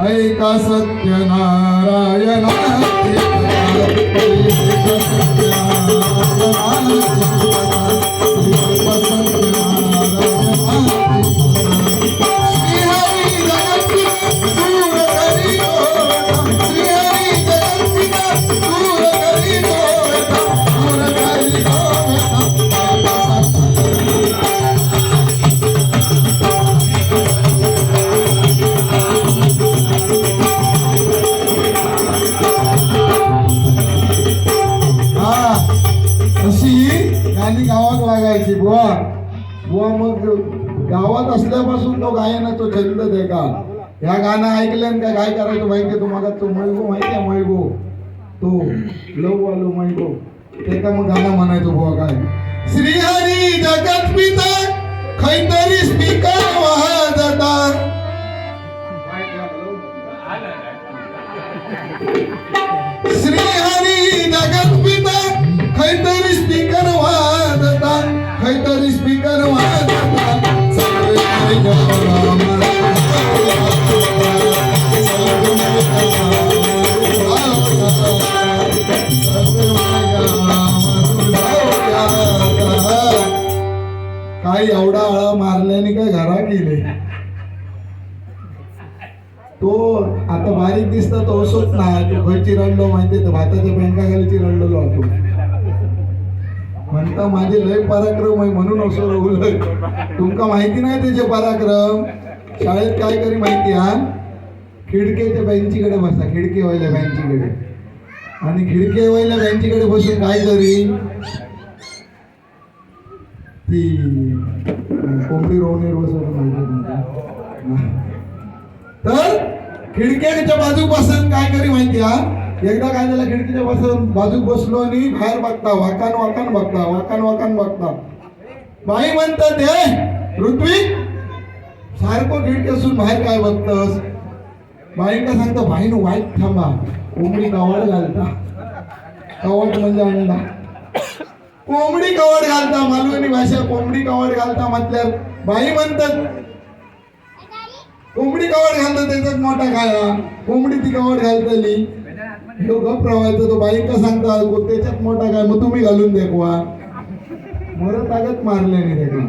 ऐका सत्यनारायण गाणी गावात लागायची बुवा. बुवा मग गावात असल्यापासून तो गायनाचं छंद आहे का? ह्या गाणं ऐकल्यान काय काय करायचं माहिती तुम्हाला? तो मैगो माहिती आहे मैगो तो लव वालो मैगो ते का मग गाणं म्हणायचो बुवा काय. श्रीहरी जगत पिता खैतरी स्पीकर वाजता श्रीहरी जगत पिता काय काही एवढा आळा मारल्याने काय घरा गेले. तो आता बारीक दिसता तो असोच ना तो खय चिरडलो माहिती तर भाताच्या बँका खाली चिरडलेलो होतो. म्हणता माझे लय पराक्रम आहे म्हणून असो रवलंय तुमका माहिती नाही त्याचे पराक्रम? शाळेत काय करी माहिती हा? खिडकेच्या बेंचीकडे बसा खिडकी व्हायला बेंचीकडे. आणि खिडकी व्हायला त्यांच्याकडे बसून काय करी? ती कोंबडी रोवणे तर खिडक्याच्या बाजू बसून काय करी माहिती हा? एकदा काय झालं खिडकीच्या बसून बाजू बसलो आणि बाहेर बघता वाकान वाकान बघता वाकान वाकान बघता. बाई म्हणतात हे ऋत्विक सारखं खिडकी असून बाहेर काय बघतस? बाईंना सांगतो बाईनं वाईट थांबा. कोंबडी कवाड घालता. कवाट म्हणजे अंडा. कोंबडी कवड घालता मालवणी भाषा कोंबडी कवड घालता म्हटल्यावर बाई म्हणतात कोंबडी कवड घालतात त्याच्यात मोठा खाया कोंबडी ती कवड घालतली. तो गप रावायचा तो बाईका सांगता "गो, त्याच्यात मोठा काय मग तुम्ही घालून देखवा मरत तागत मारले नाही त्याला.